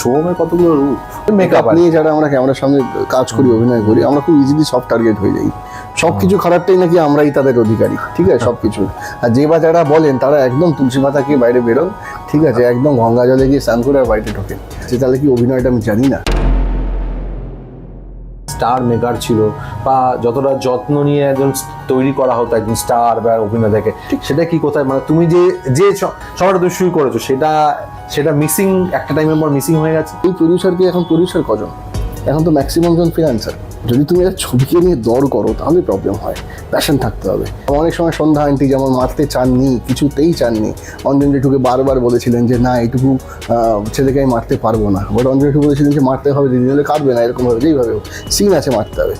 সোহমের কতগুলো রূপ? মেকআপ নিয়ে যারা আমরা ক্যামেরার সামনে কাজ করি অভিনয় করি আমরা খুব ইজিলি সব টার্গেট হয়ে যাই। সব কিছু খারাপটাই নাকি আমরাই তাদের অধিকারী ঠিক আছে? সব কিছু। আর যে বা যারা বলেন তারা একদম তুলসী পাতা খেয়ে বাইরে বেরোন ঠিক আছে? একদম গঙ্গা জলে গিয়ে স্নান করে আর বাড়িতে ঢোকেন। যে তাহলে কি অভিনয়টা আমি জানি না? স্টার মেকার ছিল বা যতটা যত্ন নিয়ে একজন তৈরি করা হতো একজন স্টার বা অভিনেতাকে সেটা কি কোথায়? মানে তুমি যে যে সবটা তুমি শুরু করেছ সেটা সেটা মিসিং একটা টাইমের পর মিসিং হয়ে গেছে? এই প্রডিউসার কি এখন প্রডিউসার কজন? এখন তো ম্যাক্সিমাম জন ফিনান্সার যদি তুমি একটা ছবিকে নিয়ে দর করো, তাহলে প্রবলেম হয়। প্যাশন থাকতে হবে। অনেক সময় সন্ধ্যা আনটি যেমন মারতে চাননি, কিছুতেই চাননি। অঞ্জন জেঠুকে বারবার বলেছিলেন যে, না, এটুকু ছেলেকে আমি মারতে পারব না। বাট অঞ্জন জেঠু বলেছিলেন যে, মারতে হবে, দিদি হলে কাটবে না। এরকমভাবে যেইভাবে সিন আছে মারতে হবে।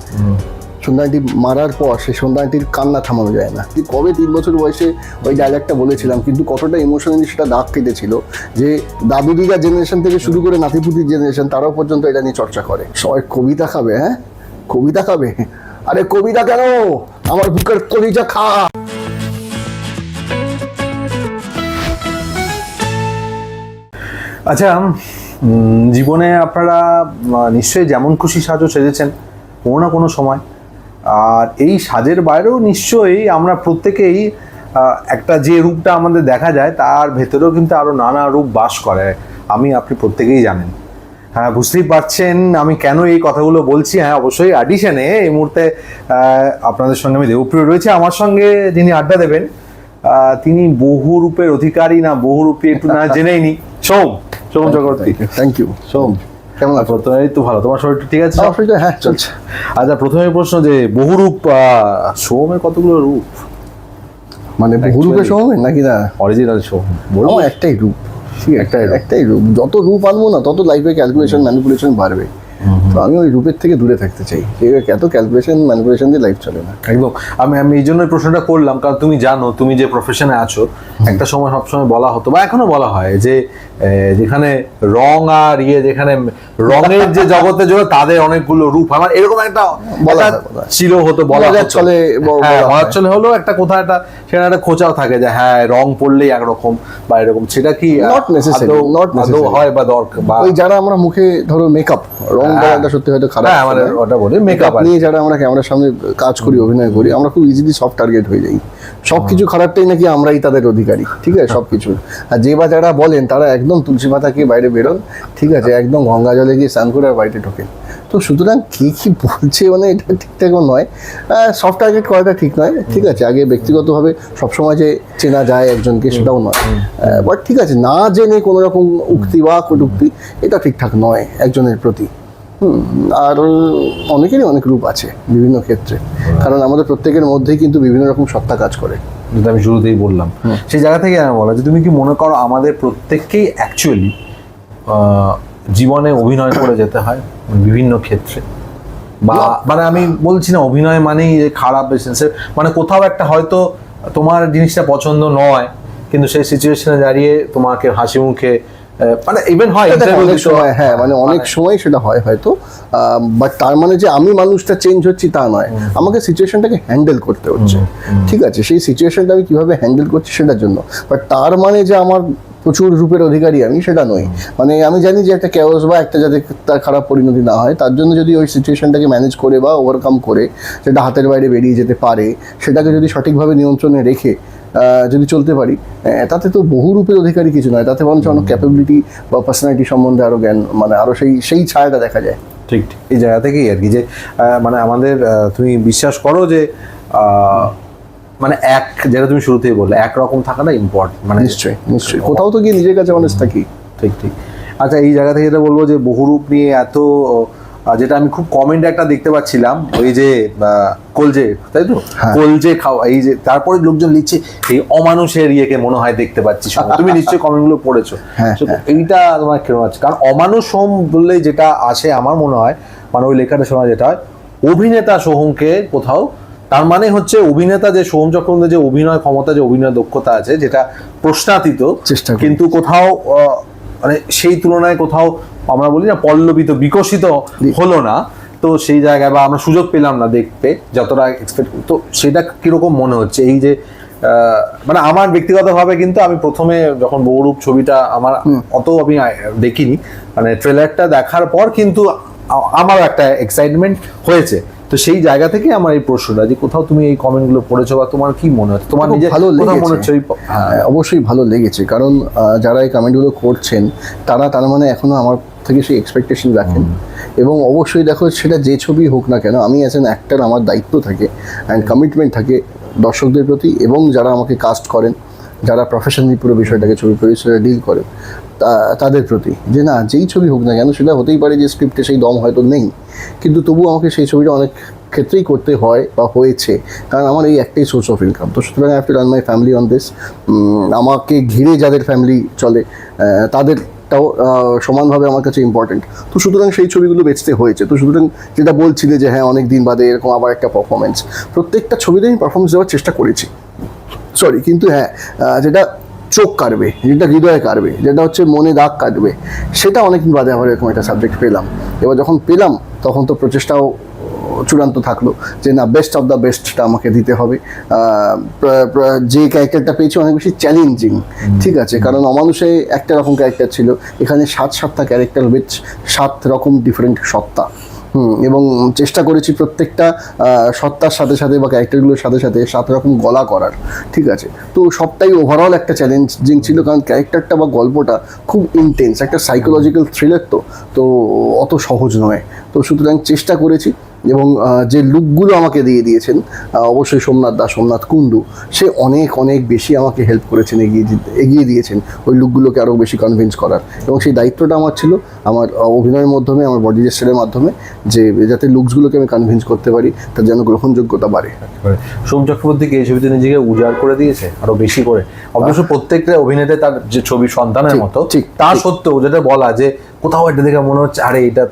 সন্ধ্যা আন্টি মারার পর সেই সন্ধ্যাটির কান্না থামানো যায় না। কবে তিন বছর বয়সে ওই ডায়লগটা বলেছিলাম, কিন্তু কতটা ইমোশনালি সেটা দাগ কেটেছিল যে দাদু দিদা জেনারেশন থেকে শুরু করে নাতিপুতির জেনারেশন তারাও পর্যন্ত এটা নিয়ে চর্চা করে। সবাই কবিতা খাবে হ্যাঁ? কবিতা খাবে? আরে কবিতা কেন? আমার বুকের কলিজা খা। আচ্ছা জীবনে আপনারা নিশ্চয়ই যেমন খুশি সাজো সেজেছেন, কোনো না কোনো সময়। আর এই সাজের বাইরেও নিশ্চয়ই আমরা প্রত্যেকেই একটা যে রূপটা আমাদের দেখা যায় তার ভেতরেও কিন্তু আরও নানা রূপ বাস করে। আমি আপনি প্রত্যেকেই জানেন। হ্যাঁ বুঝতেই পারছেন আমি কেন এই কথাগুলো বলছি। হ্যাঁ অবশ্যই অডিশনে এই মুহূর্তে আপনাদের সঙ্গে আমি দেবপ্রিয় রয়েছে। আমার সঙ্গে যিনি আড্ডা দেবেন তিনি বহু রূপের অধিকারী না বহু রূপে একটু না জেনেই নি। Som Som Chakraborty. Thank you Som. কেমন লাগল তোমার এই তো ভালো। তোমার শরীর ঠিক আছে? হ্যাঁ চলছে। আচ্ছা প্রথমে প্রশ্ন যে বহুরূপ সোমের কতগুলো রূপ? মানে বহুরূপে সোমে নাকি না? অরিজিনাল সোম। বলো একটাই রূপ। একটাই একটাই রূপ। যত রূপ আনব না তত লাইফে ক্যালকুলেশন ম্যানিপুলেশন বাড়বে। তো আমি ওই রূপের থেকে দূরে থাকতে চাই। এত ক্যালকুলেশন ম্যানিপুলেশন দিয়ে লাইফ চলে না। একদম। আমি আমি এই জন্যই প্রশ্নটা করলাম কারণ তুমি জানো তুমি যে প্রফেশনে আছো একটা সময় সবসময় বলা হতো বা এখনও বলা হয় যে যেখানে রং আর ইয়ে যেখানে রঙের যে জগতে জন্য তাদের অনেকগুলো রূপ। আমার এরকম একটা বলা। ছিল হতো বলা ব- হ্যাঁ, বলা ছলে হলেও একটা কোথাও একটা সেখানে একটা খোঁচাও থাকে যে হ্যাঁ রং পড়লেই একরকম বা এরকম। সেটা কি আদৌ- not আদৌ necessary. হয় বা দরকার বা ওই যারা আমরা মুখে ধরো মেকআপ রং দেওয়াটা সত্যি হয়তো খারাপ হ্যাঁ মানে ওটা বলি মেকআপ নিয়ে যারা আমরা ক্যামেরার সামনে কাজ করি অভিনয় করি আমরা খুব ইজিলি সব টার্গেট হয়ে যাই। সব কিছু খারাপটাই নাকি আমরাই তাদের অধিকারী ঠিক আছে? সব কিছু আর যে বা যারা বলেন তারা একদম তুলসী পাতা খেয়ে বাইরে বেরোন ঠিক আছে? একদম গঙ্গা জলে গিয়ে স্নান করে আর বাড়িতে ঢোকেন। তো সুতরাং কি কি বলছে মানে এটা ঠিকঠাকও নয়। সব টার্গেট করাটা ঠিক নয় ঠিক আছে? আগে ব্যক্তিগতভাবে সবসময় যে চেনা যায় একজনকে সেটাও নয়। বাট ঠিক আছে না জেনে কোনো রকম উক্তি বা কটুক্তি এটা ঠিকঠাক নয় একজনের প্রতি। আর অনেকেরই অনেক রূপ আছে বিভিন্ন ক্ষেত্রে। কারণ আমাদের প্রত্যেকের মধ্যেই কিন্তু বিভিন্ন রকম সত্তা কাজ করে। যেটা আমি শুরুতেই বললাম। সেই জায়গা থেকে আমি বলা যে তুমি কি মনে করো আমাদের প্রত্যেককেই অ্যাকচুয়ালি জীবনে অভিনয় করে যেতে হয় বিভিন্ন ক্ষেত্রে? বা মানে আমি বলছি না অভিনয় মানেই যে খারাপ সেন্সে মানে কোথাও একটা হয়তো তোমার জিনিসটা পছন্দ নয় কিন্তু সেই সিচুয়েশনে দাঁড়িয়ে তোমাকে হাসি মুখে মানে ইভেন হয় অনেক সময় হ্যাঁ মানে অনেক সময় সেটা হয় হয়তো। বাট তার মানে যে আমি মানুষটা চেঞ্জ হচ্ছি তা নয়। আমাকে সিচুয়েশনটাকে হ্যান্ডেল করতে হচ্ছে। ঠিক আছে সেই সিচুয়েশনটা আমি কীভাবে হ্যান্ডেল করছি সেটার জন্য। বাট তার মানে যে আমার প্রচুর রূপের অধিকারী আমি সেটা নই মানে আমি জানি যে একটা ক্যাওস বা একটা যাতে তার খারাপ পরিণতি না হয় তার জন্য যদি ওই সিচুয়েশনটাকে ম্যানেজ করে বা ওভারকাম করে সেটা হাতের বাইরে বেরিয়ে যেতে পারে সেটাকে যদি সঠিকভাবে নিয়ন্ত্রণে রেখে যদি চলতে পারি তাতে তো বহু রূপের অধিকারী কিছু নয়। তাতে বরঞ্চ অনেক ক্যাপাবিলিটি বা পার্সোনালিটি সম্বন্ধে আরও জ্ঞান মানে আরও সেই সেই ছায়াটা দেখা যায়। ঠিক ঠিক। এই জায়গা থেকেই আর কি যে মানে আমাদের তুমি বিশ্বাস করো যে মানে এক যেটা তুমি শুরুতেই বললে একরকম থাকাটা ইম্পর্টেন্ট মানে নিশ্চয়ই নিশ্চয়ই। কোথাও তো গিয়ে নিজের কাছে অনেস্ট থাকি। ঠিক ঠিক। আচ্ছা এই জায়গা থেকে যেটা বলব যে বহুরূপ নিয়ে এত যেটা আমি খুব কমেন্ট একটা দেখতে পাচ্ছিলাম ওই যে কলজে তাই তো? হ্যাঁ। কলজে খাওয়া এই যে তারপরে লোকজন লিখছে এই অমানুষের ইয়েকে মনে হয় দেখতে পাচ্ছি তুমি নিশ্চয়ই কমেন্টগুলো পড়েছো। হ্যাঁ, এইটা তোমার কীরকম আছে? কারণ অমানুষ সোম বললে যেটা আসে আমার মনে হয় মানে ওই লেখাটা সময় যেটা হয় অভিনেতা সোহমকে কোথাও তার মানে হচ্ছে অভিনেতা যে সোহম চক্রবর্তীর যে অভিনয় ক্ষমতা যে অভিনয় দক্ষতা আছে যেটা প্রশ্নাতীত চেষ্টা কিন্তু কোথাও মানে সেই তুলনায় কোথাও আমরা বলি না পল্লবিত বিকশিত হলো না। তো সেই জায়গায় বা আমরা সুযোগ পেলাম না দেখতে যতটা এক্সপেক্ট তো সেটা কীরকম মনে হচ্ছে? এই যে মানে আমার ব্যক্তিগতভাবে কিন্তু আমি প্রথমে যখন বহুরূপ ছবিটা আমার অত আমি দেখিনি। মানে ট্রেলারটা দেখার পর কিন্তু আ- আমার একটা এক্সাইটমেন্ট হয়েছে। তো সেই জায়গা থেকে আমার এই প্রশ্নটা যে কোথাও তুমি এই কমেন্টগুলো পড়েছো বা তোমার কি মনে হচ্ছে? তোমার খুব নিজে ভালো। মনে হচ্ছে হ্যাঁ। হ্যাঁ, অবশ্যই ভালো লেগেছে। কারণ যারা এই কমেন্টগুলো করছেন তারা তার মানে এখনও আমার থেকে সেই এক্সপেকটেশন রাখেন। এবং অবশ্যই দেখো সেটা যে ছবি হোক না কেন আমি অ্যাজ অ্যান অ্যাক্টার আমার দায়িত্ব থাকে অ্যান্ড কমিটমেন্ট থাকে দর্শকদের প্রতি এবং যারা আমাকে কাস্ট করেন যারা প্রফেশনালি পুরো বিষয়টাকে ছবি প্রডিউসারে ডিল করে তাদের প্রতি। যে না যেই ছবি হোক না কেন সেটা হতেই পারে যে স্ক্রিপ্টে সেই দম হয়তো নেই। কিন্তু তবু আমাকে সেই ছবিটা অনেক ক্ষেত্রেই করতে হয় বা হয়েছে। কারণ আমার এই একটাই সোর্স অফ ইনকাম তো সুতরাং have to my family on this আমাকে ঘিরে যাদের ফ্যামিলি চলে আহ, তাদেরটাও সমানভাবে আমার কাছে ইম্পর্টেন্ট তো সুতরাং সেই ছবিগুলো বেচতে হয়েছে। তো সুতরাং যেটা বলছিলে যে হ্যাঁ অনেক দিন বাদে এরকম আবার একটা পারফরমেন্স প্রত্যেকটা ছবিতে আমি পারফরমেন্স দেওয়ার চেষ্টা করেছি। সরি কিন্তু হ্যাঁ যেটা চোখ কাটবে যেটা হৃদয়ে কাটবে যেটা হচ্ছে মনে দাগ কাটবে সেটা অনেকদিন বাদে আবার এরকম একটা সাবজেক্ট পেলাম। এবার যখন পেলাম তখন তো প্রচেষ্টাও চূড়ান্ত থাকল যে না বেস্ট অফ দ্য বেস্টটা আমাকে দিতে হবে। যে ক্যারেক্টারটা পেয়েছি অনেক বেশি চ্যালেঞ্জিং ঠিক আছে? কারণ অমানুষে একটা রকম ক্যারেক্টার ছিল এখানে সাত সাতটা ক্যারেক্টার উইথ সাত রকম ডিফারেন্ট সত্তা। এবং চেষ্টা করেছি প্রত্যেকটা সত্তার সাথে সাথে বা ক্যারেক্টারগুলোর সাথে সাথে সাত রকম গলা করার, ঠিক আছে? তো সবটাই ওভারঅল একটা চ্যালেঞ্জিং ছিল, কারণ ক্যারেক্টারটা বা গল্পটা খুব ইন্টেন্স একটা সাইকোলজিক্যাল থ্রিলার তো তো অত সহজ নয়। তো সুতরাং চেষ্টা করেছি এবং যে লুকগুলো আমাকে দিয়ে দিয়েছেন অবশ্যই সোমনাথ দাস সোমনাথ কুণ্ডু সে অনেক অনেক বেশি আমাকে হেল্প করেছেন এগিয়ে এগিয়ে দিয়েছেন ওই লুকগুলোকে আরও বেশি কনভিন্স করার। এবং সেই দায়িত্বটা আমার ছিল আমার অভিনয়ের মাধ্যমে আমার বডি জেস্টারের মাধ্যমে যে যাতে লুকসগুলোকে আমি কনভিন্স করতে পারি তার যেন গ্রহণযোগ্যতা বাড়ে। সোম চক্রবর্তীকে এই ছবিতে নিজেকে উজাড় করে দিয়েছে আরও বেশি করে অবশ্য প্রত্যেকটা অভিনেতা তার যে ছবি সন্তানের মতো ঠিক, তা সত্ত্বেও যেটা বলা যে কোথাও এটা দেখে মনে হচ্ছে আরে এটা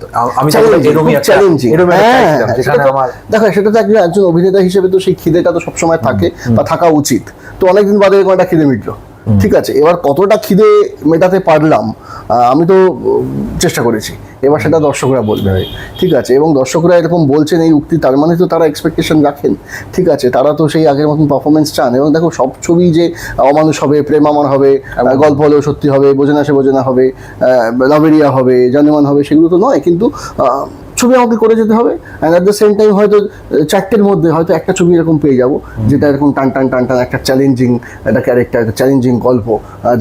আমি এরকমই চ্যালেঞ্জিং এরকম একটা হ্যাঁ চাইছিলাম, যেখানে আমার দেখো সেটা তো একজন একজন অভিনেতা হিসেবে তো সেই খিদেটা তো সবসময় থাকে বা থাকা উচিত। তো অনেকদিন বাদে একটা খিদে মিটলো। ঠিক আছে এবার কতটা খিদে মেটাতে পারলাম আমি তো চেষ্টা করেছি। এবার সেটা দর্শকরা বলবে ঠিক আছে এবং দর্শকরা এরকম বলছেন এই উক্তি তার মানে তো তারা এক্সপেকটেশন রাখেন। ঠিক আছে তারা তো সেই আগের মতন পারফরমেন্স চান। এবং দেখো সব ছবি যে অমানুষ হবে প্রেম আমার হবে গল্প হলেও সত্যি হবে বোঝে না সে বোঝে না হবে লাভেরিয়া হবে জানিমান হবে সেগুলো তো নয়। কিন্তু ছবি আমাকে করে যেতে হবে and at the same time হয়তো চারটের মধ্যে হয়তো একটা ছবি এরকম পেয়ে যাব যেটা এরকম টান টান টান টান একটা চ্যালেঞ্জিং একটা ক্যারেক্টার একটা চ্যালেঞ্জিং গল্প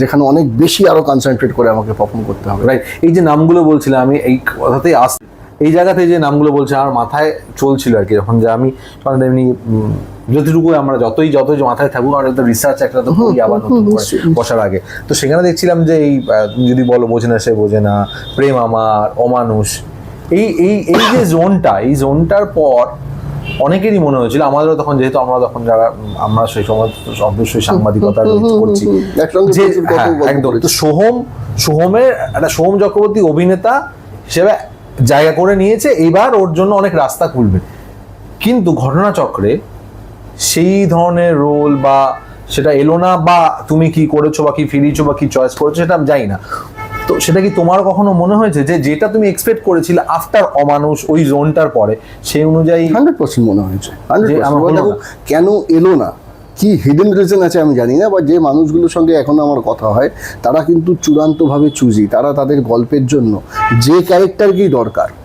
যেখানে অনেক বেশি আরও কনসেন্ট্রেট করে আমাকে পারফর্ম করতে হবে। রাইট এই যে নামগুলো বলছিলাম আমি এই কথাতেই আস এই জায়গাতে যে নামগুলো বলছে আমার মাথায় চলছিল আর কি যখন যে আমি তখন এমনি যতটুকু আমরা যতই যত মাথায় থাকুক আমার একটা রিসার্চ একটা তো করি আবার বসার আগে। তো সেখানে দেখছিলাম যে এই যদি বলো বোঝে না সে বোঝে না প্রেম আমার অমানুষ এই এই এই যে জোনটা এই জোনটার পর অনেকেরই মনে হয়েছিল আমাদেরও তখন যেহেতু আমরা তখন যারা আমরা সেই সময় অবশ্যই সাংবাদিকতা করছি যে হ্যাঁ, একদম। তো সোহম সোহমের একটা সোহম চক্রবর্তী অভিনেতা হিসেবে জায়গা করে নিয়েছে এবার ওর জন্য অনেক রাস্তা খুলবে। কিন্তু ঘটনাচক্রে সেই ধরনের রোল বা সেটা এলো না বা তুমি কি করেছ বা কি ফিরিয়েছো বা কি চয়েস করেছ সেটা আমি জানি না। তো সেটা কি তোমার কখনো মনে হয়েছে যে যেটা তুমি এক্সপেক্ট করেছিলে আফটার অমানুষ ওই জোনটার পরে সেই অনুযায়ী হান্ড্রেড পার্সেন্ট মনে হয়েছে। কেন এলো না? কি হিডেন রিজন আছে আমি জানি না বা যে মানুষগুলোর সঙ্গে এখন আমার কথা হয় তারা কিন্তু চূড়ান্তভাবে চুজি তারা তাদের গল্পের জন্য যে ক্যারেক্টারকেই দরকার। আহ,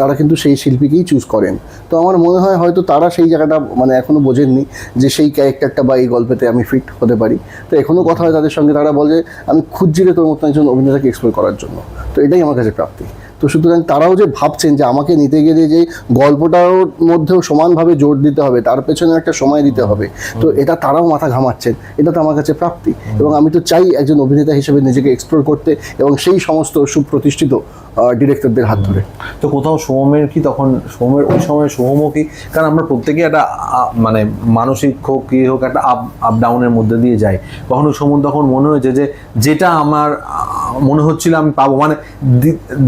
তারা কিন্তু সেই শিল্পীকেই চুজ করেন। তো আমার মনে হয় হয়তো তারা সেই জায়গাটা মানে এখনও বোঝেননি যে সেই ক্যারেক্টারটা বা এই গল্পেতে আমি ফিট হতে পারি। তো এখনও কথা হয় তাদের সঙ্গে, তারা বলে আমি খুঁজছি রে তোর মতো একজন অভিনেতাকে এক্সপ্লোর করার জন্য। তো এটাই আমার কাছে প্রাপ্তি। তো সুতরাং তারাও যে ভাবছেন যে আমাকে নিতে গেলে যে গল্পটার মধ্যেও সমানভাবে জোর দিতে হবে তার পেছনে একটা সময় দিতে হবে। তো এটা তারাও মাথা ঘামাচ্ছেন। এটা তো আমার কাছে প্রাপ্তি। এবং আমি তো চাই একজন অভিনেতা হিসেবে নিজেকে এক্সপ্লোর করতে এবং সেই সমস্ত সুপ্রতিষ্ঠিত ডিরেক্টরদের হাত ধরে। তো কোথাও সোহমের কি তখন সোহমের ওই সময় সোহমও কি? কারণ আমরা প্রত্যেকেই একটা মানে মানসিক হোক কি হোক একটা আপ আপ ডাউনের মধ্যে দিয়ে যাই। কখনো সোমন তখন মনে হয়েছে যে যেটা আমার মনে হচ্ছিল আমি পাবো। মানে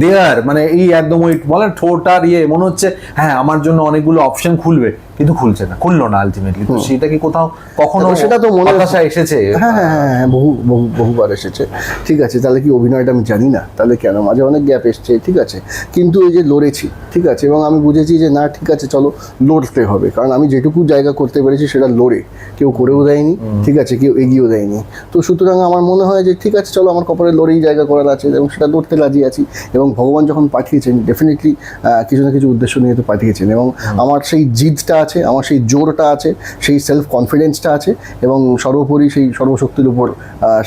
দেয়ার মানে এই একদম ওই বলে ঠোঁটার ইয়ে মনে হচ্ছে হ্যাঁ আমার জন্য অনেকগুলো অপশন খুলবে। কিন্তু খুলছে না খুললো না আলটিমেটলি তো সেটা কি কোথাও কখনো সেটা তো মনে- হতাশা এসেছে? হ্যাঁ হ্যাঁ হ্যাঁ হ্যাঁ, বহু বহু বহুবার এসেছে। ঠিক আছে তাহলে কি অভিনয়টা আমি জানি না? তাহলে কেন? মাঝে অনেক গ্যাপ এসছে ঠিক আছে। কিন্তু এই যে লড়েছি ঠিক আছে এবং আমি বুঝেছি যে না ঠিক আছে চলো লড়তে হবে। কারণ আমি যেটুকু জায়গা করতে পেরেছি সেটা লড়ে। কেউ করেও দেয়নি ঠিক আছে কেউ এগিয়েও দেয়নি। তো সুতরাং আমার মনে হয় যে ঠিক আছে চলো আমার কপালে লড়েই জায়গা করার আছে এবং সেটা লড়তে রাজি আছি। এবং ভগবান যখন পাঠিয়েছেন ডেফিনেটলি কিছু না কিছু উদ্দেশ্য নিয়ে তো পাঠিয়েছেন। এবং আমার সেই জিদটা আছে, আমার সেই জোরটা আছে, সেই সেলফ কনফিডেন্সটা আছে এবং সর্বোপরি সেই সর্বশক্তির উপর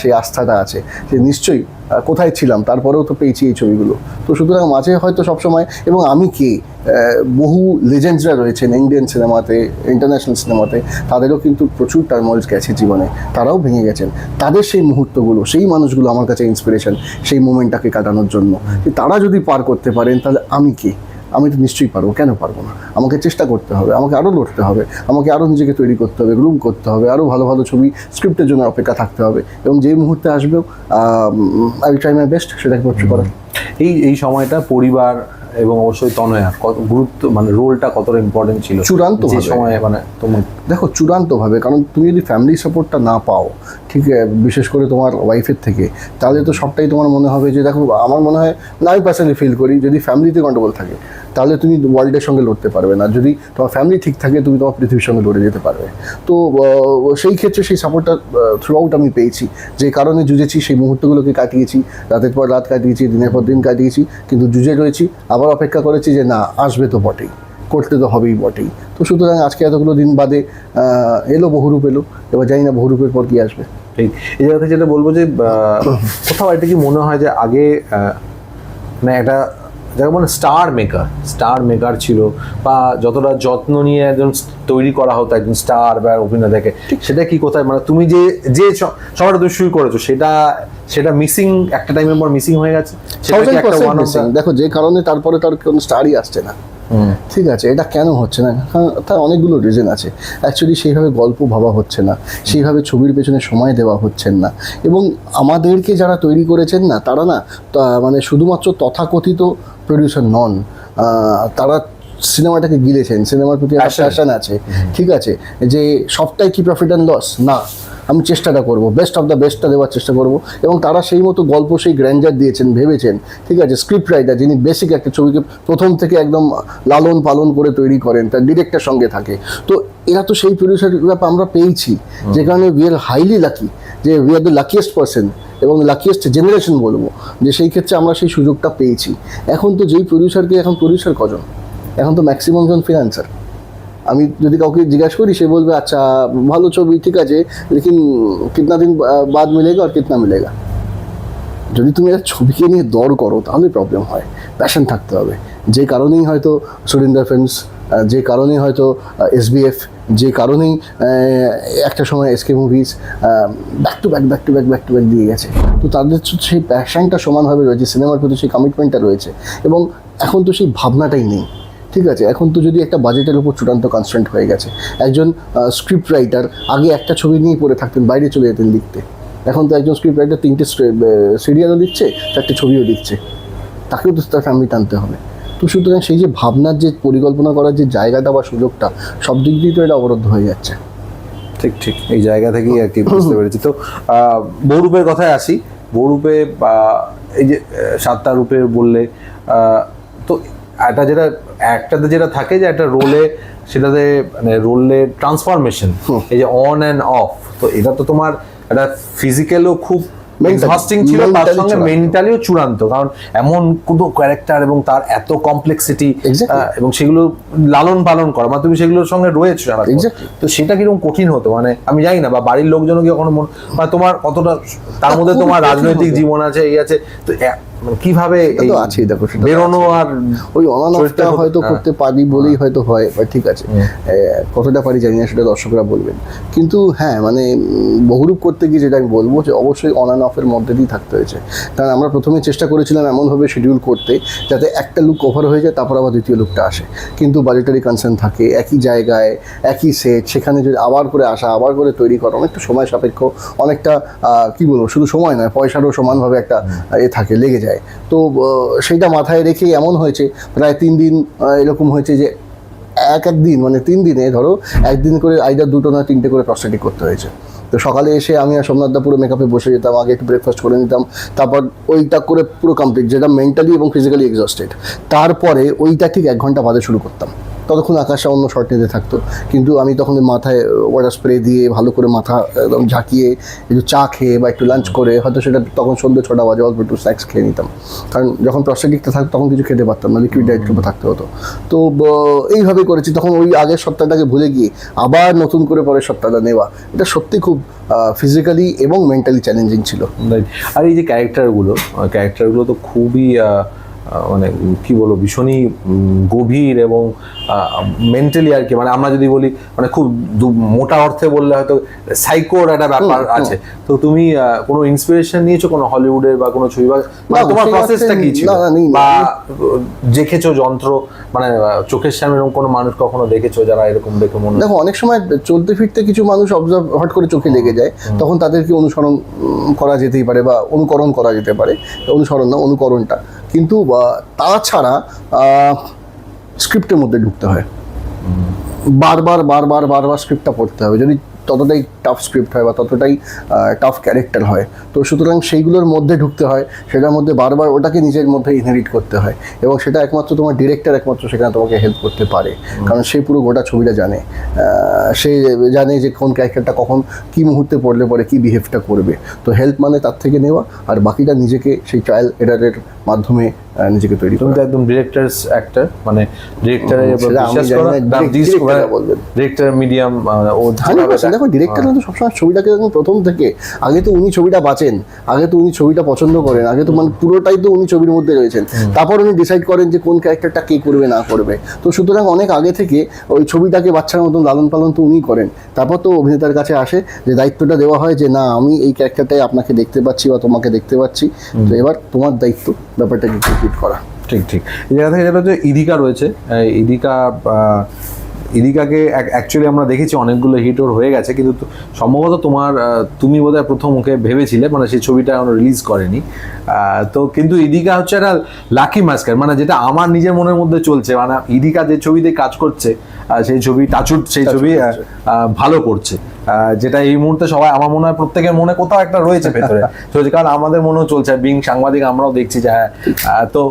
সেই আস্থাটা আছে সে নিশ্চয়ই কোথায় ছিলাম, তারপরেও তো পেয়েছি এই ছবিগুলো। তো সুতরাং মাঝে হয়তো সবসময়, এবং আমি কে বহু লেজেন্ডসরা রয়েছেন ইন্ডিয়ান সিনেমাতে ইন্টারন্যাশনাল সিনেমাতে তাদেরও কিন্তু প্রচুর টার্মলস গেছে জীবনে, তারাও ভেঙে গেছেন। তাদের সেই মুহূর্তগুলো, সেই মানুষগুলো আমার কাছে ইন্সপিরেশন সেই মোমেন্টটাকে কাটানোর জন্য। তারা যদি পার করতে পারেন, তাহলে আমি কে? আমি তো নিশ্চয়ই পারব কেন পারব না? আমাকে চেষ্টা করতে হবে আমাকে আরও লড়তে হবে আমাকে আরও নিজেকে তৈরি করতে হবে গ্রুম করতে হবে আরও ভালো ভালো ছবি স্ক্রিপ্টের জন্য অপেক্ষা থাকতে হবে এবং যেই মুহূর্তে আসবেও আই ট্রাই মাই বেস্ট সেটাকে পোট্রে করার এই এই সময়টা পরিবার এবং অবশ্যই তনয়া কত গুরুত্ব মানে রোলটা কতটা ইম্পর্টেন্ট ছিল? চূড়ান্ত সময় মানে তোমার দেখো চূড়ান্তভাবে কারণ তুমি যদি ফ্যামিলি সাপোর্টটা না পাও ঠিক বিশেষ করে তোমার ওয়াইফের থেকে তাহলে তো সবটাই তোমার মনে হবে যে দেখো আমার মনে হয় না আমি পার্সোনালি ফিল করি যদি ফ্যামিলিতে গন্ডগোল থাকে তাহলে তুমি ওয়ার্ল্ডের সঙ্গে লড়তে পারবে না। যদি তোমার ফ্যামিলি ঠিক থাকে, তুমি তোমার পৃথিবীর সঙ্গে লড়ে যেতে পারবে। তো সেই ক্ষেত্রে সেই সাপোর্টটা থ্রু আউট আমি পেয়েছি। যে কারণে যুঝেছি সেই মুহূর্তগুলোকে কাটিয়েছি। রাতের পর রাত কাটিয়েছি, দিনের পর দিন কাটিয়েছি। কিন্তু যুঝে রয়েছি, আবার অপেক্ষা করেছি যে না, আসবে তো বটেই। করতে তো হবেই বটেই। তো সুতরাং আজকে এতগুলো দিন বাদে এলো, বহুরূপ এলো। এবার জানি না বহুরূপের পর কি আসবে। ঠিক এই জায়গা থেকে যেটা বলব যে কোথাও এটা কি মনে হয় যে আগে মানে একটা যাকে বলে স্টার মেকার স্টার মেকার ছিল বা যতটা যত্ন নিয়ে একজন তৈরি করা হতো একজন স্টার বা অভিনেতাকে সেটা কি কোথায় মানে তুমি যে যে সবার তুমি শুরু করেছ সেটা সেটা মিসিং একটা টাইমের পর মিসিং হয়ে গেছে। দেখো যে কারণে তারপরে তার কোনো স্টারই আসছে না। ঠিক আছে এটা কেন হচ্ছে না? কারণ তার অনেকগুলো রিজন আছে। অ্যাকচুয়ালি সেইভাবে গল্প ভাবা হচ্ছে না সেইভাবে ছবির পেছনে সময় দেওয়া হচ্ছে না। এবং আমাদেরকে যারা তৈরি করেছেন না তারা না মানে শুধুমাত্র তথাকথিত প্রডিউসার নন তারা সিনেমাটাকে গিলেছেন সিনেমার প্রতি একটা. প্যাশন আছে। ঠিক আছে যে সবটাই কি প্রফিট অ্যান্ড লস না। আমি চেষ্টাটা করব বেস্ট অফ দ্য বেস্টটা দেওয়ার চেষ্টা করব। এবং তারা সেই মতো গল্প সেই গ্র্যান্ডার দিয়েছেন ভেবেছেন। ঠিক আছে স্ক্রিপ্ট রাইটার যিনি বেসিক একটা ছবিকে প্রথম থেকে একদম লালন পালন করে তৈরি করেন তার ডিরেক্টর সঙ্গে থাকে। তো এরা তো সেই প্রডিউসার আমরা পেয়েছি। যে কারণে উই আর হাইলি লাকি যে we are the luckiest person এবং লাকিয়েস্ট জেনারেশন বলব। যে সেই ক্ষেত্রে আমরা সেই সুযোগটা পেয়েছি। এখন তো যেই প্রডিউসারকে এখন প্রডিউসার কজন? এখন তো ম্যাক্সিমাম জন ফিনান্সার আমি যদি কাউকে জিজ্ঞাসা করি, সে বলবে আচ্ছা ভালো ছবি, ঠিক আছে, লেকিন কিতনা দিন বাদ মিলেগা আর কিতনা মিলেগা? যদি তুমি একটা ছবিকে নিয়ে দৌড় করো, তাহলে প্রবলেম হয়। প্যাশন থাকতে হবে। যে কারণেই হয়তো সুরিন্দর ফিল্মস যে কারণেই হয়তো এসবিএফ যে কারণেই একটা সময় SK movies back to back back to back back to back দিয়ে গেছে। তো তাদের সেই প্যাশনটা সমানভাবে রয়েছে সিনেমার প্রতি সেই কমিটমেন্টটা রয়েছে। এবং এখন তো সেই ভাবনাটাই নেই। ঠিক আছে এখন তো যদি একটা বাজেটের উপর চূড়ান্ত কনস্ট্যান্ট হয়ে গেছে একজন স্ক্রিপ্ট রাইটার আগে একটা ছবি নিয়ে পড়ে থাকতেন বাইরে চলে যেতেন লিখতে। এখন তো একজন স্ক্রিপ্ট রাইটার তিনটে সিরিয়ালও লিখছে চারটে ছবিও লিখছে। তাকেও তো তার ফ্যামিলি টানতে হবে। তো সুতরাং সেই যে ভাবনার যে পরিকল্পনা করার যে জায়গাটা বা সুযোগটা সব দিক দিয়ে তো এটা অবরুদ্ধ হয়ে যাচ্ছে। ঠিক ঠিক এই জায়গা থেকেই আর কি বুঝতে পেরেছি। তো আহ, বহুরূপের কথায় আসি। বহুরূপে বা এই যে সাতটা রূপে বললে তো একটা যেটা একটাতে যেটা থাকে যে একটা রোলে সেটাতে মানে রোলে ট্রান্সফরমেশন এই যে অন অ্যান্ড অফ তো এটা তো তোমার একটা ফিজিক্যালও খুব Mentally, ছিল তার সঙ্গে। মেন্টালিও চূড়ান্ত কারণ এমন কোনো ক্যারেক্টার এবং তার এত কমপ্লেক্সিটি এবং সেগুলো লালন পালন করা মানে তুমি সেগুলোর সঙ্গে রয়েছো সারা. তো সেটা কীরকম কঠিন হতো? মানে আমি জানি না বা বাড়ির লোকজনও কি কখনো মন বা তোমার কতটা তার মধ্যে তোমার রাজনৈতিক জীবন আছে এই আছে তো কীভাবে এটা তো আছেই দেখো বেরোনো আর ওই অনানফটা হয়তো হ্যাঁ। করতে পারি বলেই হয়তো হয় বা ঠিক আছে। কতটা পারি জানি না সেটা দর্শকরা বলবেন। কিন্তু হ্যাঁ মানে বহুরূপ করতে গিয়ে যেটা আমি বলব যে অবশ্যই অন অ্যান্ড অফের মধ্যে দিয়ে থাকতে হয়েছে। কারণ আমরা প্রথমে চেষ্টা করেছিলাম এমনভাবে শিডিউল করতে যাতে একটা লুক কভার হয়ে যায় তারপর আবার দ্বিতীয় লুকটা আসে। কিন্তু বাজেটারি কনসার্ন থাকে একই জায়গায় একই সেট সেখানে যদি আবার করে আসা আবার করে তৈরি করা অনেকটা সময় সাপেক্ষ অনেকটা কি বলব শুধু সময় নয় পয়সারও সমানভাবে একটা এ থাকে লেগে যায়। তো সেটা মাথায় রেখে এমন হয়েছে, প্রায় তিন দিন এরকম হয়েছে যে এক এক দিন মানে তিন দিনে, ধরো, একদিন করে আইদার দুটো না তিনটে করে প্রস্টেটিক করতে হয়েছে। তো সকালে এসে আমি আর সোমনাথদা পুরো মেকআপে বসে যেতাম, আগে একটু ব্রেকফাস্ট করে নিতাম, তারপর ওইটা করে পুরো কমপ্লিট যেটা মেন্টালি এবং ফিজিক্যালি এক্সস্টেড তারপরে ওইটা ঠিক এক ঘণ্টা বাদে শুরু করতাম। ততক্ষণ আকাশটা অন্য শর্ট নিতে থাকতো। কিন্তু আমি তখন মাথায় ওয়াটার স্প্রে দিয়ে ভালো করে মাথা, একদম ঝাঁকিয়ে একটু চা খেয়ে বা একটু লাঞ্চ করে, হয়তো সেটা তখন সন্ধ্যে ছটা বাজে, অল্প একটু স্ন্যাক্স খেয়ে নিতাম। কারণ যখন প্রস্টেটিকটা থাকতো, তখন কিছু খেতে পারতাম না লিকুইড ডায়েট থাকতে হতো। তো এইভাবে করেছি। তখন ওই আগের সপ্তাহটাকে ভুলে গিয়ে আবার নতুন করে পরের সপ্তাহটা নেওয়া। এটা সত্যি খুব ফিজিক্যালি এবং মেন্টালি চ্যালেঞ্জিং ছিল. আর এই যে ক্যারেক্টারগুলো ক্যারেক্টারগুলো তো খুবই মানে কি বলব ভীষণই গভীর এবং মেন্টালি আর কি মানে আমরা যদি বলি মানে খুব মোটা অর্থে বললে হয়তো সাইকোর একটা ব্যাপার। আছে। তো তুমি কোনো ইন্সপিরেশন নিয়েছো কোনো হলিউডের বা কোনো ছবি? বা মানে তোমার প্রসেসটা কি ছিল? বা দেখেছ যন্ত্র মানে চোখের সামনে এরকম কোনো মানুষ কখনো দেখেছ যারা এরকম দেখে মনে দেখো অনেক সময় চলতে ফিরতে কিছু মানুষ অবজার্ভ হট করে চোখে লেগে যায় তখন তাদেরকে অনুসরণ করা যেতেই পারে বা অনুকরণ করা যেতে পারে। অনুসরণ না অনুকরণটা। কিন্তু তাছাড়া স্ক্রিপ্টের মধ্যে ঢুকতে হয়। বারবার বারবার বারবার স্ক্রিপ্টটা পড়তে হবে। যদি ততটাই টাফ স্ক্রিপ্ট হয় বা ততটাই টাফ ক্যারেক্টার হয়। তো সুতরাং সেইগুলোর মধ্যে ঢুকতে হয় সেটার মধ্যে বারবার ওটাকে নিজের মধ্যে ইনহেরিট করতে হয় এবং সেটা একমাত্র তোমার ডিরেক্টর একমাত্র সেখানে তোমাকে হেল্প করতে পারে। কারণ সে পুরো গোটা ছবিটা জানে। সে জানে যে কোন ক্যারেক্টারটা কখন কি মুহূর্তে পড়লে পরে কি বিহেভটা করবে। তো হেল্প মানে তার থেকে নেওয়া আর বাকিটা নিজেকে সেই ট্রায়াল এডারের মাধ্যমে নিজেকে তৈরি তুমি তো একদম ডিরেক্টরস অ্যাক্টর মানে ডিরেক্টরের বলবেন। ডিরেক্টর মিডিয়াম ও দেখো ডিরেক্টর কিন্তু সবসময় ছবিটাকে একদম প্রথম থেকে আগে তো উনি ছবিটা বাঁচেন আগে তো উনি ছবিটা পছন্দ করেন আগে তো মানে পুরোটাই তো উনি ছবির মধ্যে রয়েছেন। তারপর উনি ডিসাইড করেন যে কোন ক্যারেক্টারটা কে করবে না করবে। তো সুতরাং অনেক আগে থেকে ওই ছবিটাকে বাচ্চার মতন লালন পালন তো উনিই করেন। তারপর তো অভিনেতার কাছে আসে যে দায়িত্বটা দেওয়া হয় যে না আমি এই ক্যারেক্টারটাই আপনাকে দেখতে পাচ্ছি বা তোমাকে দেখতে পাচ্ছি। তো এবার তোমার দায়িত্ব ব্যাপারটাকে কমপ্লিট করা। ঠিক ঠিক। এই জায়গা থেকে যেটা হচ্ছে ইদিকা রয়েছে। ইদিকা ইদিকাকে অ্যাকচুয়ালি আমরা দেখেছি অনেকগুলো হিট ওর হয়ে গেছে কিন্তু সম্ভবত তোমার তুমি বোধহয় প্রথম ওকে ভেবেছিলে মানে সেই ছবিটা এখনও রিলিজ করেনি। তো কিন্তু ইদিকা হচ্ছে একটা লাকি মাস্কার মানে যেটা আমার নিজের মনের মধ্যে চলছে মানে ইদিকা যে ছবিতে কাজ করছে সেই ছবি টাচুট সেই ছবি ভালো করছে। যেটা এই মুহূর্তে সবাই আমার মনে হয় প্রত্যেকের মনে কোথাও একটা রয়েছে ভেতরে। চলছে কারণ আমাদের মনেও চলছে বিং সাংবাদিক আমরাও দেখছি যে হ্যাঁ তো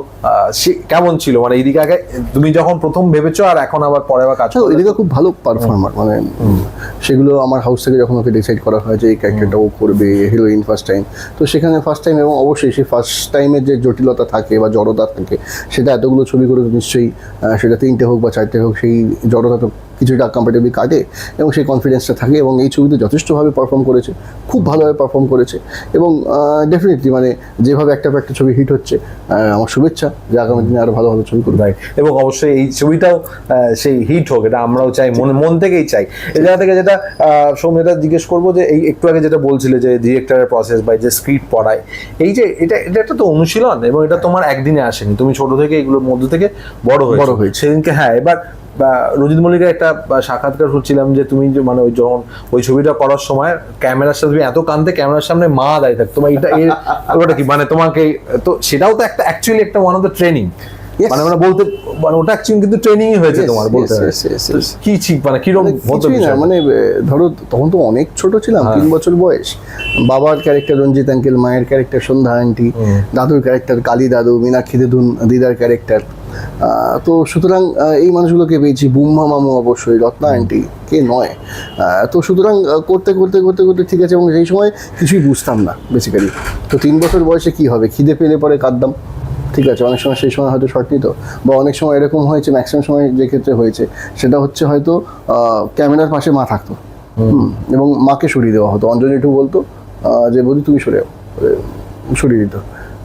কেমন ছিল? মানে ইদিকাকে তুমি যখন প্রথম ভেবেছো আর এখন আবার পরে আবার কাজ আচ্ছা এদিকে খুব ভালো পারফর্মার মানে সেগুলো আমার হাউস থেকে যখন ওকে ডিসাইড করা হয় যে এই ক্যারেক্টারটা ও করবে হিরোইন ফার্স্ট টাইম তো সেখানে ফার্স্ট টাইম এবং অবশ্যই সেই ফার্স্ট টাইমের যে জটিলতা থাকে বা জড়তা থাকে সেটা এতগুলো ছবি করে নিশ্চয়ই সেটা তিনটে হোক বা চারটে হোক সেই জড়তা তো কিছুটা কমফর্টেবলি কাটে এবং সেই কনফিডেন্সটা থাকে এবং এই ছবিতে যথেষ্টভাবে পারফর্ম করেছে খুব ভালোভাবে পারফর্ম করেছে এবং ডেফিনেটলি মানে যেভাবে একটা পর একটা ছবি হিট হচ্ছে আমার শুভেচ্ছা যে আগামী দিনে আরও ভালো ভালো ছবি করবে. এবং অবশ্যই এই ছবিটাও সেই হিট হোক এটা আমরাও চাই মনে মন থেকেই চাই এই জায়গা থেকে যেটা আহ, সৌম্য জিজ্ঞেস করব যে এই একটু আগে যেটা বলছিলে যে ডিরেক্টরের প্রসেস বা যে স্ক্রিপ্ট পড়ায় এই যে এটা এটা একটা তো অনুশীলন এবং এটা তোমার একদিনে আসেনি তুমি ছোট থেকে এগুলোর মধ্যে থেকে বড় হয়েছে বড় হয়েছে। সেদিনকে হ্যাঁ এবার রঞ্জিত মল্লিকের একটা সাক্ষাৎকার শুনছিলাম যে তুমি মানে ওই যখন ওই ছবিটা করার সময় ক্যামেরার সাথে তুমি এত কানতে ক্যামেরার সামনে মা দাঁড়িয়ে থাকতো এটা ওটা কি মানে তোমাকে তো সেটাও তো একটা অ্যাকচুয়ালি একটা ওয়ান অফ দ্য ট্রেনিং. মানে আমরা বলতে মানে ওটা কিন্তু ট্রেনিংই হয়েছে তোমার বলতে. কি ঠিক মানে কীরকম মানে না মানে ধরো তখন তো অনেক ছোট ছিলাম হ্যাঁ। তিন বছর বয়স। বাবার ক্যারেক্টার রঞ্জিত আঙ্কেল মায়ের ক্যারেক্টার সন্ধ্যা আন্টি দাদুর ক্যারেক্টার কালী দাদু মীনাক্ষী দেদুন দিদার ক্যারেক্টার তো সুতরাং এই মানুষগুলোকে পেয়েছি বুম্মা মামু অবশ্যই রত্না আন্টি কে নয়। আহ, তো সুতরাং করতে করতে করতে করতে ঠিক আছে এবং সেই সময় কিছুই বুঝতাম না বেসিক্যালি তো তিন বছর বয়সে কি হবে? খিদে পেলে পরে কাঁদতাম। ঠিক আছে অনেক সময় সেই সময় হয়তো শর্ট নিত বা অনেক সময় এরকম হয়েছে ম্যাক্সিমাম সময় যে ক্ষেত্রে হয়েছে সেটা হচ্ছে হয়তো ক্যামেরার পাশে মা থাকতো। হুম, এবং মাকে সরিয়ে দেওয়া হতো। অঞ্জলি একটু বলতো যে বলি তুমি সরে সরিয়ে দিত।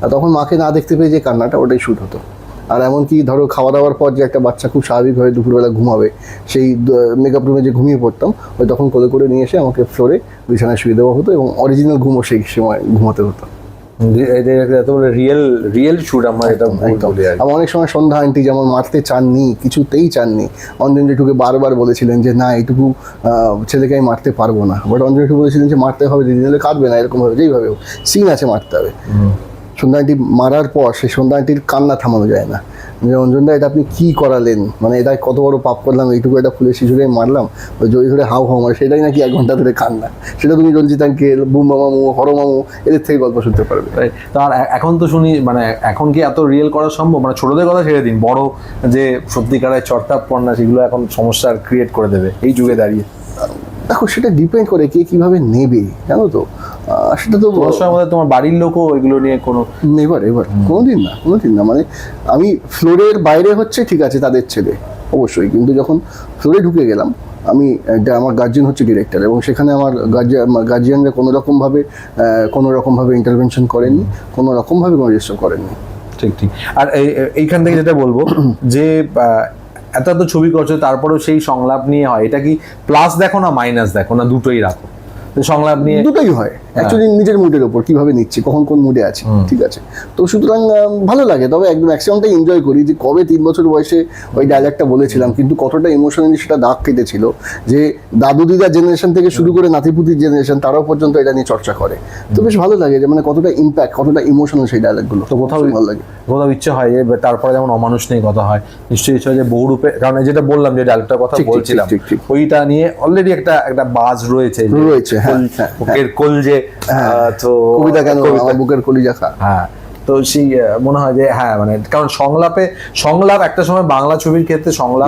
আর তখন মাকে না দেখতে পেয়ে যে কান্নাটা ওটাই শ্যুট হতো। আর এমনকি ধরো খাওয়া দাওয়ার পর যে একটা বাচ্চা খুব স্বাভাবিকভাবে দুপুরবেলা ঘুমাবে সেই মেকআপ রুমে যে ঘুমিয়ে পড়তাম ওই তখন কোলে করে নিয়ে এসে আমাকে ফ্লোরে বিছানায় শুয়ে দেওয়া হতো এবং অরিজিনাল ঘুমও সেই সময় ঘুমাতে হতো। রিয়েল রিয়েল শুট আমরা এটা। আবার অনেক সময় সন্ধ্যা আন্টি যেমন মারতে চাননি কিছুতেই চাননি অঞ্জন জেঠুকে বারবার বলেছিলেন যে না এটুকু ছেলেকে আমি মারতে পারব না। বাট অঞ্জনজি জেঠু বলেছিলেন যে মারতে হবে দিদি নাহলে কাঁদবে না এরকম ভাবে যেইভাবে সিন আছে মারতে হবে। সন্ধ্যা আন্টি মারার পর সেই সন্ধ্যা আন্টির কান্না থামানো যায় না। যে অঞ্জনদা এটা আপনি কি করালেন? মানে এটা কত বড় পাপ করলাম, এইটুকু একটা ফুলের শিশুরে মারলাম, ওই জড়ি ধরে হাউ হাউ মারে। সেটাই নাকি এক ঘণ্টা ধরে কান্না সেটা তুমি রঞ্জিত আঙ্কেল বুম মামু, হর মামু, এদের থেকে গল্প শুনতে পারবে. তো আর এখন তো শুনি মানে এখন কি এত রিয়েল করা সম্ভব? মানে ছোটদের কথা ছেড়ে দিন, বড় যে সত্যিকারের চর্তাপন্না সেগুলো এখন সমস্যার ক্রিয়েট করে দেবে, এই যুগে দাঁড়িয়ে। দেখো সেটা ডিপেন্ড করে কে কীভাবে নেবে জানো তো? সেটা তো তোমার বাড়ির লোকও এগুলো নিয়ে কোনো এবার এবার কোনোদিন না কোনোদিন না। মানে আমি ফ্লোরের বাইরে হচ্ছে ঠিক আছে তাদের ছেলে অবশ্যই। কিন্তু যখন ফ্লোরে ঢুকে গেলাম আমি আমার গার্জিয়ান হচ্ছে ডিরেক্টর এবং সেখানে আমার গার্জিয়ান গার্জিয়ানরা কোনো রকমভাবে কোনো রকমভাবে ইন্টারভেনশন করেননি কোনো রকমভাবে কোনো রেজিস্টার করেননি। ঠিক ঠিক। আর এই- এই- এইখান থেকে যেটা বলব যে এত এত ছবি করছ, তারপরেও সেই সংলাপ নিয়ে হয়। এটা কি প্লাস দেখো না মাইনাস দেখো না, দুটোই রাখো। সংলাপ নিয়ে দুটোই হয়। অ্যাকচুয়ালি নিজের মুডের ওপর কীভাবে নিচ্ছি কখন কোন মুডে আছে ঠিক আছে? তো সুতরাং ভালো লাগে তবে একদম ম্যাক্সিমামটাই এনজয় করি যে কবে তিন বছর বয়সে ওই ডায়লগটা বলেছিলাম কিন্তু কতটা ইমোশনালি সেটা দাগ কেটেছিল যে দাদু দিদার জেনারেশন থেকে শুরু করে নাতিপুতির জেনারেশন তারাও পর্যন্ত এটা নিয়ে চর্চা করে। তো বেশ ভালো লাগে যে মানে কতটা ইম্প্যাক্ট কতটা ইমোশনাল সেই ডায়লগগুলো তো কোথাও ভালো লাগে। কোথাও ইচ্ছে হয় যে তারপরে যেমন অমানুষ নিয়ে কথা হয় নিশ্চয়ই ইচ্ছে হয় যে বহুরূপে কারণ যেটা বললাম যে ডায়লগটার কথা বলছিলাম। ওইটা নিয়ে অলরেডি একটা একটা বাজ রয়েছে রয়েছে, হ্যাঁ, কল- হ্যাঁ, তো কবিতা কেন? বুকের কলিজা খা হ্যাঁ তো সেই মনে হয় যে হ্যাঁ মানে কারণ সংলাপে সংলাপ একটা সময় বাংলা ছবির ক্ষেত্রে সংলাপ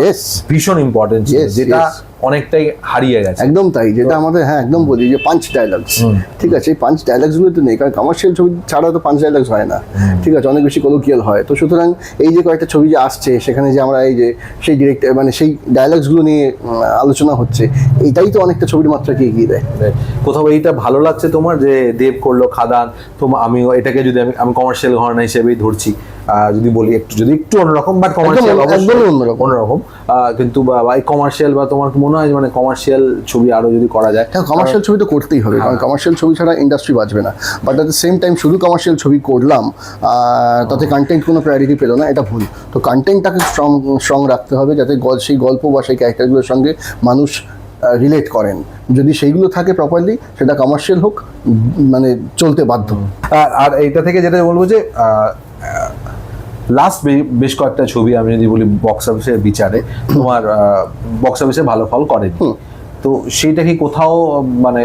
ভীষণ ইম্পর্টেন্ট যেটা. অনেকটাই হারিয়ে গেছে। একদম তাই যেটা আমাদের হ্যাঁ একদম বলি যে পাঞ্চ ডায়লগস ঠিক আছে এই পাঞ্চ ডায়লগসগুলো তো নেই কারণ কমার্শিয়াল ছবি ছাড়া তো পাঞ্চ ডায়লগস হয় না। ঠিক আছে অনেক বেশি কলোকিয়াল হয়। তো সুতরাং এই যে কয়েকটা ছবি যে আসছে সেখানে যে আমরা এই যে সেই ডিরেক্ট মানে সেই ডায়লগসগুলো নিয়ে আলোচনা হচ্ছে এটাই তো অনেকটা ছবির মাত্রাকে এগিয়ে দেয়। কোথাও এইটা ভালো লাগছে তোমার? যে দেব করল খাদান তো আমি এটাকে যদি আমি আমি কমার্শিয়াল ঘরানা হিসেবেই ধরছি। যদি বলি একটু যদি একটু অন্যরকম বাট কমার্শিয়াল একদমই অন্যরকম। অন্যরকম। কিন্তু এই কমার্শিয়াল বা তোমার মনে হয় মানে কমার্শিয়াল ছবি আরও যদি করা যায়? হ্যাঁ কমার্শিয়াল ছবি তো করতেই হবে কারণ কমার্শিয়াল ছবি ছাড়া ইন্ডাস্ট্রি বাঁচবে না। But at the same time শুধু কমার্শিয়াল ছবি করলাম তাতে কন্টেন্ট কোনো প্রায়োরিটি পেল না এটা ভুল। তো কন্টেন্টটাকে স্ট্রং স্ট্রং রাখতে হবে যাতে সেই গল্প বা সেই ক্যারেক্টারগুলোর সঙ্গে মানুষ রিলেট করেন। যদি সেইগুলো থাকে প্রপারলি সেটা কমার্শিয়াল হোক মানে চলতে বাধ্য। আর- আর এইটা থেকে যেটা বলব যে লাস্ট বেশ কয়েকটা ছবি আমি যদি বলি বক্স অফিসের বিচারে তোমার বক্স অফিসে ভালো ফল করেনি। তো সেটা কি কোথাও মানে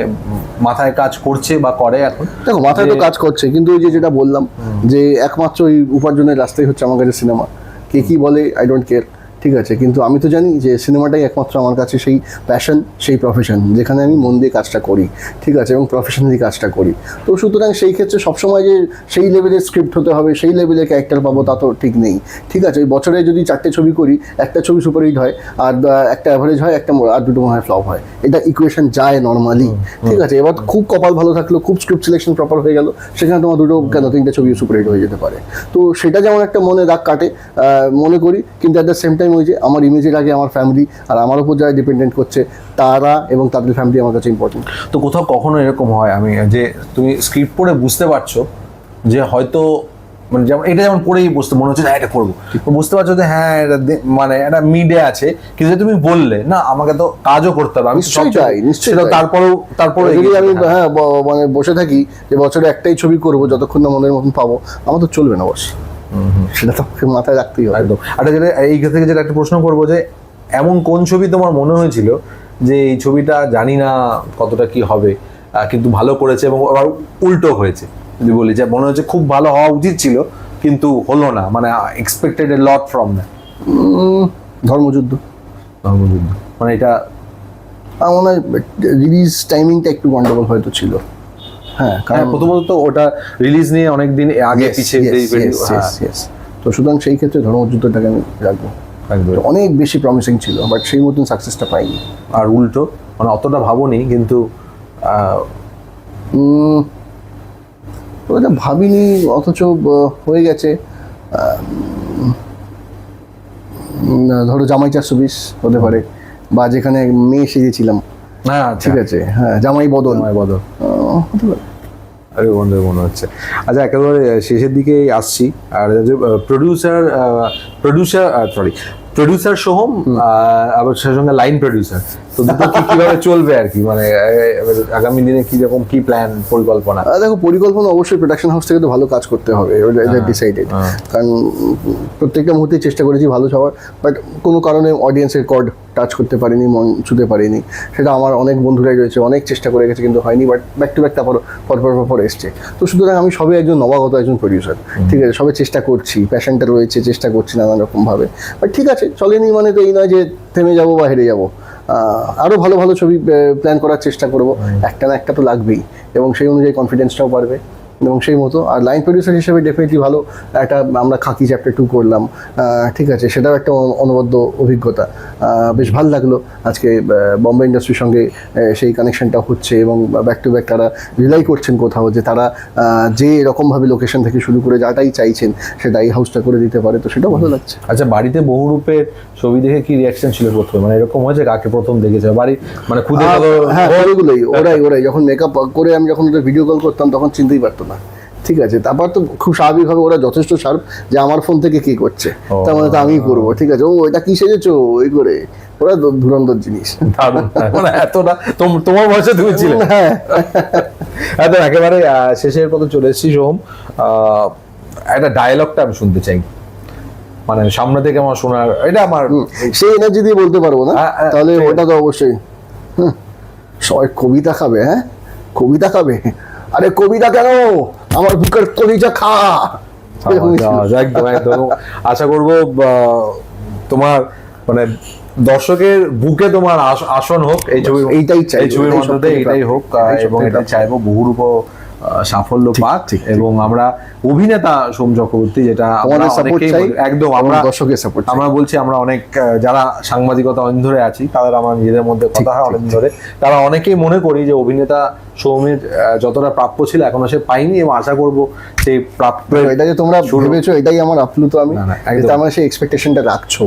মাথায় কাজ করছে বা করে এখন? দেখো মাথায় তো কাজ করছে কিন্তু ওই যে যেটা বললাম যে একমাত্র ওই উপার্জনের রাস্তাই হচ্ছে আমার কাছে সিনেমা কে কি বলে আই ডোন্ট কেয়ার ঠিক আছে কিন্তু আমি তো জানি যে সিনেমাটাই একমাত্র আমার কাছে সেই প্যাশন সেই প্রফেশন যেখানে আমি মন দিয়ে কাজটা করি ঠিক আছে এবং প্রফেশনালি কাজটা করি। তো সুতরাং সেই ক্ষেত্রে সবসময় যে সেই লেভেলের স্ক্রিপ্ট হতে হবে সেই লেভেলের ক্যারেক্টার পাবো তা তো ঠিক নেই। ঠিক আছে ওই বছরে যদি চারটে ছবি করি একটা ছবি সুপারহিট হয় আর একটা অ্যাভারেজ হয় একটা আর দুটো মনে হয় ফ্লপ হয়। এটা ইকুয়েশন যায় নর্মালি ঠিক আছে এবার খুব কপাল ভালো থাকল খুব স্ক্রিপ্ট সিলেকশন প্রপার হয়ে গেল সেখানে তোমার দুটো কেন তিনটে ছবি সুপারহিট হয়ে যেতে পারে। তো সেটা যেমন একটা মনে দাগ কাটে মনে করি কিন্তু অ্যাট দ্য সেম টাইম ওই যে আমার ইমেজের আগে আমার ফ্যামিলি আর আমার উপর যারা ডিপেন্ডেন্ট করছে তারা এবং তাদের ফ্যামিলি আমার কাছে ইম্পর্টেন্ট তো কোথাও কখনো এরকম হয়? আমি যে তুমি স্ক্রিপ্ট পড়ে বুঝতে পারছ যে হয়তো মানে যেমন এটা যেমন পড়েই বুঝতে মনে হচ্ছে না এটা করব। তো বুঝতে পারছ যে হ্যাঁ এটা মানে এটা মিডে আছে কিন্তু তুমি বললে না আমাকে তো কাজও করতে হবে। আমি নিশ্চয়ই নিশ্চয়ই তারপরেও তারপরে যদি আমি হ্যাঁ। মানে বসে থাকি যে বছরে একটাই ছবি করব যতক্ষণ না মনের মতন পাবো আমার তো চলবে না বস। সেটা তো মাথায় রাখতেই হবে। একদম। আর যেটা এই থেকে যেটা একটা প্রশ্ন করব যে এমন কোন ছবি তোমার মনে হয়েছিল যে এই ছবিটা জানি না কতটা কি হবে কিন্তু ভালো করেছে এবং আবার উল্টো হয়েছে? যদি বলি যে মনে হচ্ছে খুব ভালো হওয়া উচিত ছিল কিন্তু হলো না মানে expected a lot from um, Dharmayuddha. Dharmayuddha. মানে এটা আমার মনে হয় রিলিজ টাইমিংটা একটু গন্ডগোল হয়তো ছিল। হ্যাঁ হ্যাঁ কারণ প্রথমত তো ওটা রিলিজ নিয়ে অনেক দিন আগে পিছিয়ে হ্যাঁ. তো সুতরাং সেই ক্ষেত্রে ধর্মযুদ্ধটাকে আমি রাখব। অনেক বেশি প্রমিসিং ছিল বাট সেই মতন সাকসেসটা পাইনি। আর উল্টো মানে অতটা ভাবনি কিন্তু ওটা ভাবিনি অথচ হয়ে গেছে। ধরো জামাই চারশো বিশ হতে পারে বা যেখানে মেয়ে সেজেছিলাম। হ্যাঁ ঠিক আছে হ্যাঁ জামাই বদল। সময় বদল। হতে পারে। আরে বন্ধু মনে হচ্ছে। আচ্ছা একেবারে শেষের দিকেই আসছি। আর producer producer sorry producer Soham আবার সেই সঙ্গে লাইন প্রডিউসার তো দুটো কি কীভাবে চলবে আর কি? মানে আগামী দিনে কি রকম কি প্ল্যান পরিকল্পনা? দেখো পরিকল্পনা অবশ্যই প্রোডাকশন হাউস থেকে তো ভালো কাজ করতে হবে ডিসাইডেড হ্যাঁ। কারণ উম, প্রত্যেকটা মুহূর্তে চেষ্টা করেছি ভালো সবার বাট কোনো কারণে অডিয়েন্সের কর্ড টাচ করতে পারিনি মন ছুতে পারিনি। সেটা আমার অনেক বন্ধুরাই রয়েছে অনেক চেষ্টা করে গেছে কিন্তু হয়নি বাট ব্যাক টু ব্যাক তারপর পর পর পর পর এসছে। তো সুতরাং আমি সবে একজন নবাগত একজন প্রডিউসার ঠিক আছে সবে চেষ্টা করছি প্যাশনটা রয়েছে চেষ্টা করছি নানান রকমভাবে বাট ঠিক আছে চলেনি মানে তো এই নয় যে থেমে যাব বা হেরে যাব। আরও ভালো ভালো ছবি প্ল্যান করার চেষ্টা করব। একটা না একটা তো লাগবেই এবং সেই অনুযায়ী কনফিডেন্সটাও বাড়বে। এবং সেই মতো। আর লাইন প্রডিউসার হিসেবে ডেফিনেটলি ভালো একটা আমরা খাকি চ্যাপ্টার টু করলাম। ঠিক আছে সেটাও একটা অনবদ্য অভিজ্ঞতা। বেশ ভালো লাগল আজকে বম্বে ইন্ডাস্ট্রির সঙ্গে সেই কানেকশনটা হচ্ছে এবং ব্যাক টু ব্যাক তারা রিলাই করছেন কোথাও যে তারা যে এরকমভাবে লোকেশন থেকে শুরু করে যাটাই চাইছেন সেটা এই হাউসটা করে দিতে পারে তো সেটাও ভালো লাগছে। আচ্ছা বাড়িতে বহুরূপের ছবি দেখে কি রিয়াকশন ছিল প্রথমে? মানে এরকম হয়েছে কাকে প্রথম দেখেছে? বাড়ি মানে খুদে হ্যাঁ ওইগুলোই ওরাই ওরাই। যখন মেকআপ করে আমি যখন ভিডিও কল করতাম তখন চিনতেই পারতো। না। ঠিক আছে তারপর তো খুব স্বাভাবিকভাবে ওরা যথেষ্ট শার্প যে আমার ফোন থেকে কি করছে। তার মানে তো আমি করব ঠিক আছে। ও এটা কি সেজেছো? ওই করে। ওরা ধুরন্ধর জিনিস। মানে এতটা তোমার বয়সে তুমি ছিলে। হ্যাঁ। একদম একেবারে শেষের পথে চলে এসেছি সোহম। একটা ডায়লগটা আমি শুনতে চাই। মানে সামনে থেকে আমার শোনার এটা আমার সেই এনার্জি দিয়ে বলতে পারব না। হ্যাঁ, হ্যাঁ, তাহলে ওটা তো অবশ্যই। হুম, সবাই কবিতা খাবে হ্যাঁ? কবিতা খাবে? আরে কবিতা কেন? আমার বুকের কলিজা খা। একদম একদম। আশা করব তোমার মানে দর্শকের বুকে তোমার আসন হোক এই ছবির এইটাই চাই এই ছবির মধ্যে এইটাই এটাই হোক এবং এটা চাইব বহুরূপ সাফল্য পাক। এবং আমরা অভিনেতা সোম চক্রবর্তী যেটা আমরা আমাদের সাপোর্ট চাই একদম আমরা দর্শকের সাপোর্ট আমরা বলছি আমরা অনেক যারা সাংবাদিকতা অনেক ধরে আছি তাদের আমার নিজেদের মধ্যে কথা হয় অনেক ধরে। তারা অনেকেই মনে করি যে অভিনেতা সৌমির যতটা প্রাপ্য ছিল এখনও সে পাইনি এবং আশা করব সেই প্রাপ্য এটা যে তোমরা ভেবেছো এটাই আমার আপ্লুত আমি। তোমরা সেই এক্সপেকটেশনটা রাখছো।